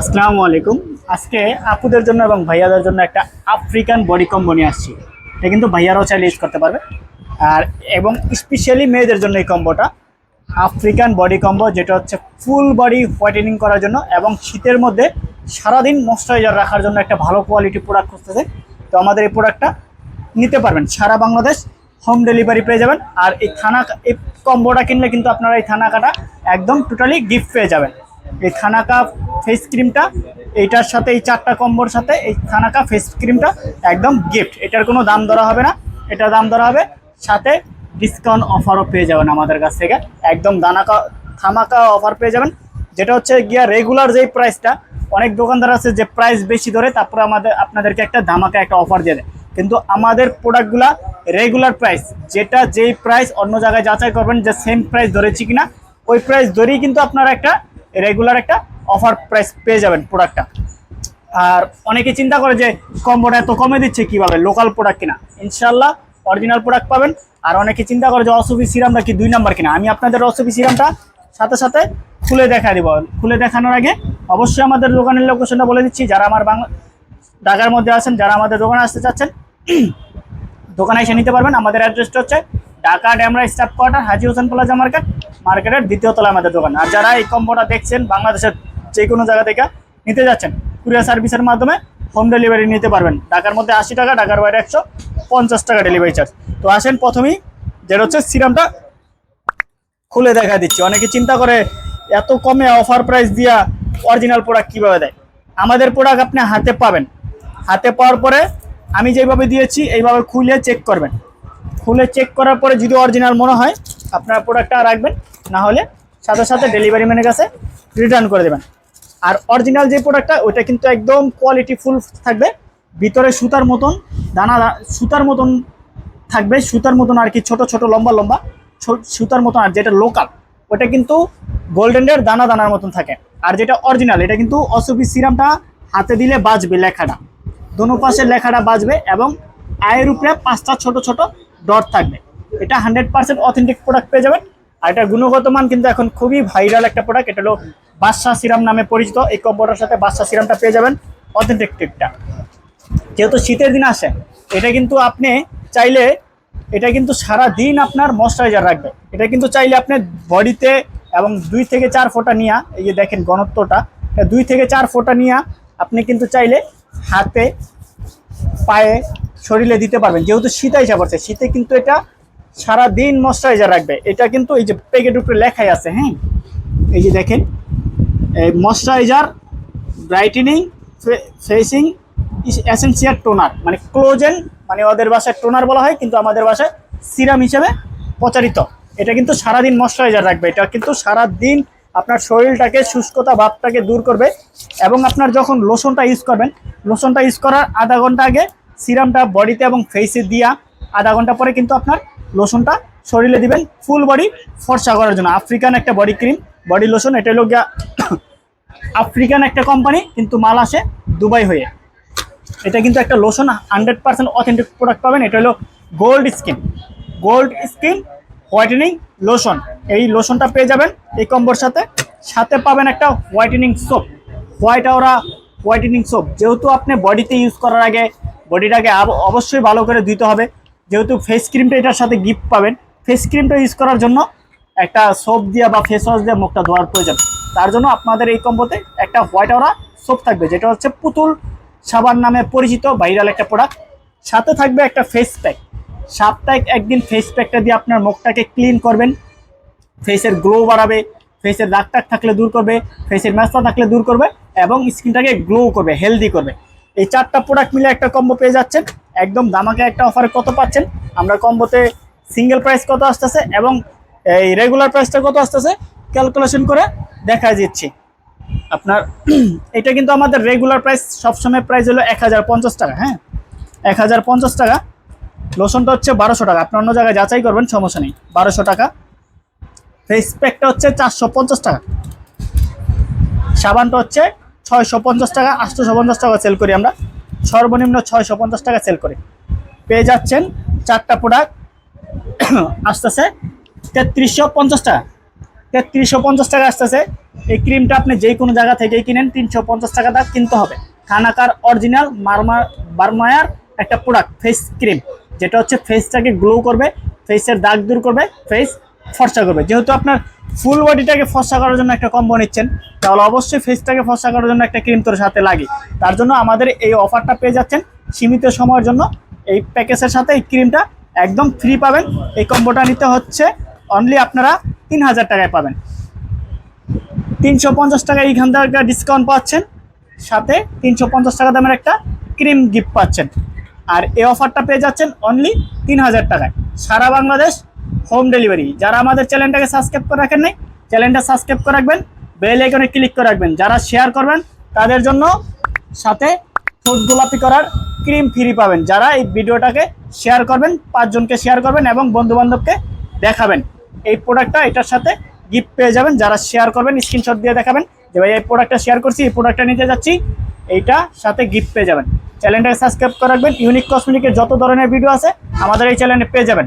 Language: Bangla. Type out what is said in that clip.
আসসালামু আলাইকুম। আজকে আপুদের জন্য এবং ভাইয়াদের জন্য একটা আফ্রিকান বডি কম্বো নিয়ে আসছি। এটা কিন্তু ভাইয়ারাও চাইলে ইউজ করতে পারবে। আর এবং স্পেশালি মেয়েদের জন্য এই কম্বোটা আফ্রিকান বডি কম্বো, যেটা হচ্ছে ফুল বডি হোয়াইটেনিং করার জন্য এবং শীতের মধ্যে সারাদিন ময়শ্চারাইজার রাখার জন্য একটা ভালো কোয়ালিটি প্রোডাক্ট খুঁজতেছে। তো আমাদের এই প্রোডাক্টটা নিতে পারবেন। সারা বাংলাদেশ হোম ডেলিভারি পেয়ে যাবেন। আর এই থানা, এই কম্বোটা কিনলে কিন্তু আপনারা এই থানাকাটা একদম টোটালি গিফট পেয়ে যাবেন। এই থানাকা ফেস ক্রিমটা এইটার সাথে, এই চারটা কম্বোর সাথে এই থানাকা ফেস ক্রিমটা একদম গিফট এটার কোনো দাম ধরা হবে না। এটা দাম ধরা হবে, সাথে ডিসকাউন্ট অফারও পেয়ে যাবেন আমাদের কাছ থেকে। একদম দানাকা থামাকা অফার পেয়ে যাবেন। যেটা হচ্ছে গিয়া রেগুলার যেই প্রাইসটা অনেক দোকানদার আছে যে প্রাইস বেশি ধরে তারপরে আমাদের, আপনাদেরকে একটা ধামাকা একটা অফার দিয়ে দেয়। কিন্তু আমাদের প্রোডাক্টগুলা রেগুলার প্রাইস যেটা যেই প্রাইস অন্য জায়গায় যাচাই করবেন যে সেম প্রাইস ধরেছি কিনা, ওই প্রাইস ধরেই কিন্তু আপনারা একটা রেগুলার একটা অফার প্রাইস পেয়ে যাবেন প্রোডাক্টটা আর অনেকে চিন্তা করে যে কম্বোটা এত কমে দিচ্ছে কীভাবে? লোকাল প্রোডাক্ট কিনা? ইনশাল্লাহ অরিজিনাল প্রোডাক্ট পাবেন। আর অনেকে চিন্তা করে যে অসুফি সিরামটা কি দুই নাম্বার কিনা? আমি আপনাদের অসুফি সিরামটা সাথে সাথে খুলে দেখা দিব। খুলে দেখানোর আগে অবশ্যই আমাদের দোকানের লোকেশনটা বলে দিচ্ছি। যারা আমার বাংলা ঢাকার মধ্যে আছেন, যারা আমাদের দোকানে আসতে চাচ্ছেন, দোকানে এসে নিতে পারবেন। আমাদের অ্যাড্রেসটা হচ্ছে Dhaka Demra staff quarter, Haji Hossain plaza market. মার্কেটের দ্বিতীয় তলায় আমাদের দোকান। আর যারা এই কম্বোটা দেখছেন, বাংলাদেশের যে কোনো জায়গা থেকে নিতে যাচ্ছেন, কুরিয়ার সার্ভিসের মাধ্যমে হোম ডেলিভারি নিতে পারবেন। ঢাকার মধ্যে আশি টাকা, ঢাকার বাইরে একশো পঞ্চাশ টাকা ডেলিভারি চার্জ তো আসেন প্রথমেই, যেটা হচ্ছে সিরামটা খুলে দেখা দিচ্ছি। অনেকে চিন্তা করে, এত কমে অফার প্রাইস দিয়া অরিজিনাল প্রোডাক্ট কীভাবে দেয়? আমাদের প্রোডাক্ট আপনি হাতে পাবেন। হাতে পাওয়ার পরে আমি যেভাবে দিয়েছি, এইভাবে খুলে চেক করবেন। খুলে চেক করার পরে যদি অরিজিনাল মনে হয়, আপনার প্রোডাক্টটা রাখবেন। না হলে সাথে সাথে ডেলিভারি ম্যানের কাছে রিটার্ন করে দেবেন। আর অরিজিনাল যে প্রোডাক্টটা ওইটা কিন্তু একদম কোয়ালিটি ফুল থাকবে। ভিতরে সুতার মতন, দানা সুতার মতন থাকবে। সুতার মতন আর কি ছোট ছোট, লম্বা লম্বা সুতার মতন। আর যেটা লোকাল ওটা কিন্তু গোল্ডেনের দানা দানার মতন থাকে। আর যেটা অরিজিনাল এটা কিন্তু অসুফি সিরামটা হাতে দিলে বাজবে লেখাটা। দোনো পাশে লেখাটা বাজবে এবং আয়ের উপরে পাঁচটা ছোট ছোট ডট থাকবে। এটা হান্ড্রেড পার্সেন্ট অথেন্টিক প্রোডাক্ট পেয়ে যাবেন। আর এটা গুণগত মান কিন্তু এখন খুবই ভাইরাল একটা প্রোডাক্ট এটা হলো বাদশাহ সিরাম নামে পরিচিত। এই কম্বোটার সাথে বাদশাহ সিরামটা পেয়ে যাবেন অথেন্টিক টিকটা যেহেতু শীতের দিন আসে, এটা কিন্তু আপনি চাইলে, এটা কিন্তু সারা দিন আপনার ময়শ্চারাইজার রাখবে। এটা কিন্তু চাইলে আপনি বডিতে এবং দুই থেকে চার ফোঁটা নিয়ে, এই যে দেখেন ঘনত্বটা দুই থেকে চার ফোঁটা নিয়ে আপনি কিন্তু চাইলে হাতে, পায়ে, শরীরে দিতে পারবেন। যেহেতু শীত আইসা পড়ছে, শীতে কিন্তু এটা সারা দিন ময়শ্চারাইজার রাখবে। এটা কিন্তু এই যে প্যাকেট উপরে লেখাই আছে হ্যাঁ? এই যে দেখেন, এই moisturiser brightening facing essential toner মানে ক্লোজেন মানে ওদের ভাষায় টোনার বলা হয়, কিন্তু আমাদের ভাষায় সিরাম হিসেবে প্রচারিত। এটা কিন্তু সারাদিন ময়শ্চারাইজার রাখবে। এটা কিন্তু সারাদিন আপনার শরীরটাকে, শুষ্কতা ভাবটাকে দূর করবে এবং আপনার যখন লোশনটা ইউজ করবেন লোশনটা ইউজ করার আধা ঘণ্টা আগে সিরামটা বডিতে এবং ফেসে দিয়া আধা ঘণ্টা পরে কিন্তু আপনার লোশনটা শরীরে দিবেন ফুল বডি ফর্সা করার জন্য। আফ্রিকান একটা বডি ক্রিম বডি লোশন এটা হলো আফ্রিকান একটা কোম্পানি কিন্তু মাল আসে দুবাই হয়ে। এটা কিন্তু একটা lotion hundred percent authentic product পাবেন, এটা হলো gold skin gold skin whitening lotion এই লোশনটা পেয়ে যাবেন এই কম্বোর সাথে। সাথে পাবেন একটা whitening soap white aura whitening soap যেহেতু আপনি বডিতে ইউজ করার আগে বডিটাকে অবশ্যই ভালো করে ধুতে হবে। যেহেতু ফেস ক্রিমটা এটার সাথে গিফট পাবেন ফেস ক্রিমটা ইউজ করার জন্য একটা সোপ দিয়ে বা ফেস ওয়াশ দিয়ে মুখটা ধোয়ার প্রয়োজন। তার জন্য আপনাদের এই কম্বোতে একটা হোয়াইট আওরা সোপ থাকবে, যেটা হচ্ছে পুতুল সাবান নামে পরিচিত ভাইরাল একটা প্রোডাক্ট সাথে থাকবে একটা ফেস প্যাক সপ্তাহে একদিন ফেস প্যাকটা দিয়ে আপনার মুখটাকে ক্লিন করবেন। ফেসের গ্লো বাড়াবে ফেসের দাগ টাগ থাকলে দূর করবে ফেসের ম্যাচটা থাকলে দূর করবে এবং স্কিনটাকে গ্লো করবে হেলদি করবে। এই চারটা প্রোডাক্ট মিলে একটা কম্বো পেয়ে যাচ্ছেন। একদম দামাকে একটা অফারে কত পাচ্ছেন? আমরা কম্বোতে সিঙ্গেল প্রাইস কত আসতেছে এবং এই রেগুলার প্রাইসটা কত আসতেছে? ক্যালকুলেশন করে দেখা দিচ্ছি। আপনার এটা কিন্তু আমাদের রেগুলার প্রাইস সবসময় প্রাইস হলো এক হাজার পঞ্চাশ টাকা হ্যাঁ? এক হাজার পঞ্চাশ টাকা। লোশনটা হচ্ছে বারোশো টাকা। আপনি অন্য জায়গায় যাচাই করবেন, সমস্যা নেই। বারোশো টাকা। ফেস প্যাকটা হচ্ছে চারশো পঞ্চাশ টাকা। সাবানটা হচ্ছে ছয়শো পঞ্চাশ টাকা আটশোশো টাকা সেল করি আমরা। সর্বনিম্ন ছয়শো পঞ্চাশ টাকা সেল করে। পেয়ে যাচ্ছেন চারটা প্রোডাক্ট আসতেছে তেত্রিশশো পঞ্চাশ টাকা। তেত্রিশশো পঞ্চাশ টাকা আসতেছে। এই ক্রিমটা আপনি যে কোনো জায়গা থেকেই কিনেন, তিনশো পঞ্চাশ টাকা দাম কিনতে হবে। খানাকার অরিজিনাল মারমা বার্মায়ার একটা প্রোডাক্ট ফেস ক্রিম যেটা হচ্ছে ফেসটাকে গ্লো করবে ফেসের দাগ দূর করবে ফেস ফর্সা করবে। যেহেতু আপনার ফুল বডিটাকে ফর্সা করার জন্য একটা কম্বো নিচ্ছেন, তাহলে অবশ্যই ফেসটাকে ফর্সা করার জন্য একটা ক্রিম তোর সাথে লাগে। তার জন্য আমাদের এই অফারটা পেয়ে যাচ্ছেন সীমিত সময়ের জন্য। এই প্যাকেজের সাথে এই ক্রিমটা একদম ফ্রি পাবেন। এই কম্বোটা নিতে হচ্ছে অনলি আপনারা তিন হাজার টাকায় পাবেন। তিনশো পঞ্চাশ টাকা এইখান থেকে ডিসকাউন্ট পাচ্ছেন। সাথে তিনশো পঞ্চাশ টাকা দামের একটা ক্রিম গিফট পাচ্ছেন। আর এই অফারটা পেয়ে যাচ্ছেন অনলি তিন হাজার টাকায়। সারা বাংলাদেশ হোম ডেলিভারি। যারা আমাদের চ্যানেলটাকে সাবস্ক্রাইব করে রাখেন নাই, চ্যানেলটা সাবস্ক্রাইব করে রাখবেন, বেল আইকনে ক্লিক করে রাখবেন। যারা শেয়ার করবেন, তাদের জন্য সাথে ঠোঁট গোলাপি করার ক্রিম ফ্রি পাবেন। যারা এই ভিডিওটাকে শেয়ার করবেন, পাঁচজনকে শেয়ার করবেন এবং বন্ধু বান্ধবকে দেখাবেন, এই প্রোডাক্টটা এটার সাথে গিফট পেয়ে যাবেন। যারা শেয়ার করবেন স্ক্রিনশট দিয়ে দেখাবেন যে ভাই, এই প্রোডাক্টটা শেয়ার করছি, এই প্রোডাক্টটা নিতে যাচ্ছি এইটা সাথে গিফট পেয়ে যাবেন। চ্যানেলটাকে সাবস্ক্রাইব করে রাখবেন। ইউনিক কসমেটিকের যত ধরনের ভিডিও আছে, আমাদের এই চ্যানেলে পেয়ে যাবেন।